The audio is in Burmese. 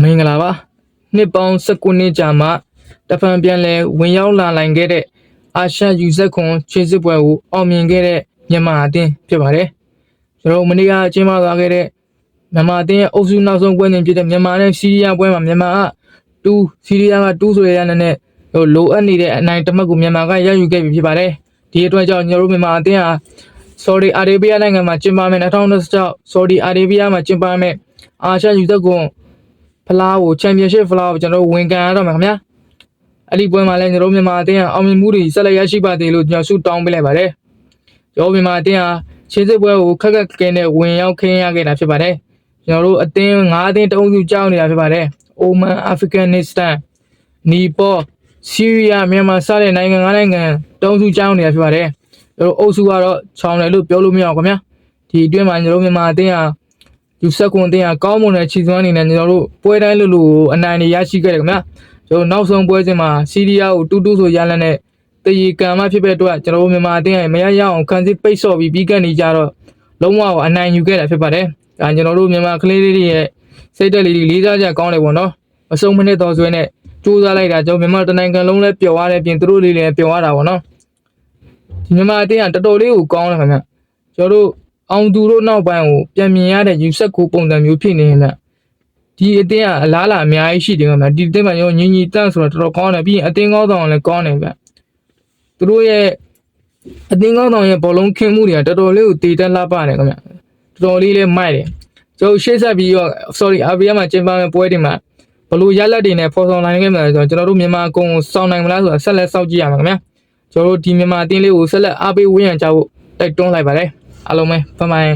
မင်္ဂလာပါနှစ်ပေါင်း19နှစ်ကြာမှတဖန်ပြန်လဲဝင်ရောက်လာနိုင်ခဲ့တဲ့အာရှယူဇက်ခွန်ခြေစစ်ပွဲကိုအောင်မြင်ခဲ့တဲ့မြန်မာအသင်းဖြစ်ပါတယ်ကျွန်တော်တို့မနေ့ကကျင်းပသွားခဲ့တဲ့မြန်မာအသင်းရဲ့အုပ်စုနောက်ဆုံးပွဲစဉ်ဖြစ်တဲ့မြန်မာနဲ့စီးရီးယားပွဲမှာမြန်မာက2စီးရီးယားက2ဆိုရရတဲ့ဟိုလိုအပ်နေတဲ့အနိုင်တစ်မှတ်ကိုမြန်မာကရယူခဲ့ပြီဖြစ်ပါတယ်ဒီအတွက်ကြောင့်ကျွန်တော်တို့မြန်မာအသင်းဟာ Saudi Arabia နိုင်ငံမှာကျင်းပမယ်2016 Saudi Arabia မှာကျင်းပမယ်အာရှယူဇက်ခွန်ဖ လားကိုချန်ပီယံရှစ်ဖလားကိုကျွန်တော်တို့ဝင်ကန်ရတော့မှာခင်ဗျာအဲ့ဒီပွဲမှာလည်းကျွန်တော်တို့မြန်မာအသင်းကအောင်မြင်မှုတွေဆက်လက်ရရှိပါသေးလို့ကျွန်တော်ဆုတောင်းပေးလိုက်ပါတယ်ကျွန်တော်မြန်မာအသင်းဟာခြေစစ်ပွဲကိုခက်ခက်ခဲနဲ့ဝင်ရောက်ခင်းရခဲ့တာဖြစ်ပါတယ်ကျွန်တော်တို့အသင်း၅အသင်းတအုပ်စုကြောင်းနေတာဖြစ်ပါတယ်အိုမန်အာဖဂန်နစ္စတန်နီပေါဆီးရီးယားမြန်မာစတဲ့နိုင်ငံ၅နိုင်ငံတအုပ်စုကြောင်းနေတာဖြစ်ပါတယ်ကျွန်တော်တို့အုပ်စုကတော့ချောင်းတယ်လို့ပြောလို့မရအောင်ခင်ဗျာဒီအတွင်းမှာကျွန်တော်တို့မြန်မာအသင်းဟာ ယူဆက်ကွန်တင်ကကောင်းမွန်တဲ့ခြေစွမ်းအနေနဲ့ကျွန်တော်တို့ပွဲတိုင်းလို့လို့အနိုင်တွေရရှိခဲ့တယ်ခင်ဗျာကျွန်တော်နောက်ဆုံးပွဲစဉ်မှာစီးရီးယားကိုတူတူဆိုရလန်းတဲ့တရီကံမဖြစ်တဲ့အတွက်ကျွန်တော်တို့မြန်မာအသင်းကမရရအောင်ခံစစ်ပိတ်ဆော့ပြီးပြီးကနေကြတော့လုံးဝအနိုင်ယူခဲ့တာဖြစ်ပါတယ်ဒါကျွန်တော်တို့မြန်မာကလေးလေးတွေရဲ့စိတ်တက်လေးတွေလေးစားကြကောင်းတယ်ပေါ့နော်အစုံမနစ်တော်ဆွဲနဲ့စူးစမ်းလိုက်တာကျွန်တော်မြန်မာတနိုင်ငံလုံးလည်းပျော်ရတဲ့ပြင်သူတို့လေးလည်းပျော်ရတာပေါ့နော်ဒီမြန်မာအသင်းကတော်တော်လေးကိုကောင်းတယ်ခင်ဗျကျွန်တော်တို့ အောင်သူတို့နောက်ပိုင်းကိုပြန်မြင်ရတဲ့ယူဆက်ကိုပုံစံမျိုးဖြစ်နေရင်လည်းဒီအတင်းကအလားလာအများကြီးရှိတယ်ခင်ဗျာဒီအတင်းမှာရောညီညီတန့်ဆိုတော့တော်တော်ကောင်းတယ်ပြီးရင်အတင်းကောင်းဆောင်လည်းကောင်းတယ်ဗျသူတို့ရဲ့အတင်းကောင်းဆောင်ရဲ့ဘောလုံးခင်းမှုတွေကတော်တော်လေးကိုတည်တက်လာပါတယ်ခင်ဗျတော်တော်လေးလည်းမိုက်တယ်ကျွန်တော်ရှေ့ဆက်ပြီးတော့ sorry အာဗီယာမှာကျင်းပမယ့်ပွဲတွေမှာဘလို့ရလက်တွေနဲ့ဖော်ဆောင်နိုင်ခဲ့မှာလဲဆိုတော့ကျွန်တော်တို့မြန်မာအကုန်စောင့်နိုင်မလားဆိုတာဆက်လက်စောင့်ကြည့်ရမှာခင်ဗျာကျွန်တော်တို့ဒီမြန်မာအတင်းလေးကိုဆက်လက်အားပေးဝန်းရံကြဖို့တိုက်တွန်းလိုက်ပါတယ် အားလုံးပဲဘိုင်ဘိုင်